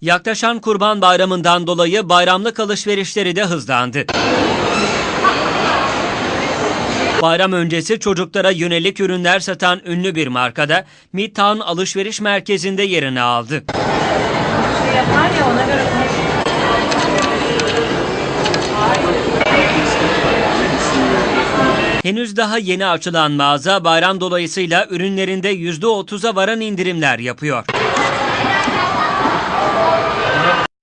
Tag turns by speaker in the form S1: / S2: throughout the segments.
S1: Yaklaşan Kurban Bayramı'ndan dolayı bayramlık alışverişleri de hızlandı. Bayram öncesi çocuklara yönelik ürünler satan ünlü bir markada Midtown alışveriş merkezinde yerini aldı. Henüz daha yeni açılan mağaza bayram dolayısıyla ürünlerinde %30'a varan indirimler yapıyor.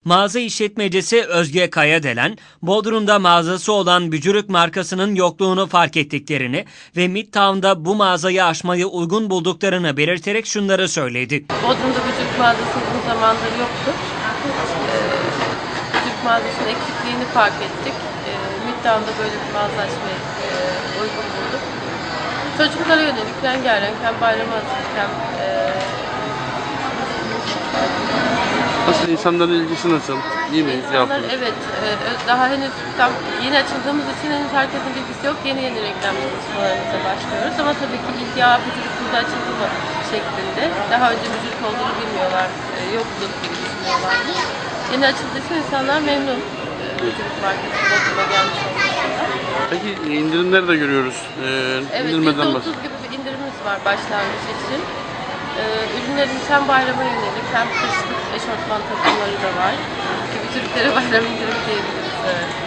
S1: Mağaza işletmecisi Özge Kayadelen, Bodrum'da mağazası olan Bücürük markasının yokluğunu fark ettiklerini ve Midtown'da bu mağazayı açmayı uygun bulduklarını belirterek şunları söyledi.
S2: Bodrum'da Bücük mağazası uzun zamandır yoktu. Ee, Bücük mağazasının eksikliğini fark ettik. Ee, Midtown'da böyle bir mağaza açmayı e, uygun bulduk. Çocuklara yönelik rengarenk hem bayrama hazırlık hem
S3: Nasıl insanların ilgisi nasıl? İyi mi
S2: insanlar evet e, ö- daha henüz tam yeni açıldığımız için henüz herkesin bilgisi yok. Yeni yeni reklam çalışmalarımıza başlıyoruz ama tabii ki ilk ya Bücük burada açıldı mı şeklinde. Daha önce Bücük olduğunu bilmiyorlar, e, yoktu gibi düşünüyorlardı. Yeni açıldığı için insanlar memnun. E, Bücük markası Bodrum'a gelmiş olmasından.
S3: Peki indirimleri de görüyoruz. Ee,
S2: Evet,
S3: indirmeden
S2: %30
S3: bahsedelim.
S2: gibi bir indirimimiz var başlangıç için. Ee, ürünlerimiz hem bayrama yönelik hem kışlık eşortman takımları da var. Gibi Türklere bayram indirimi diyebiliriz. Evet.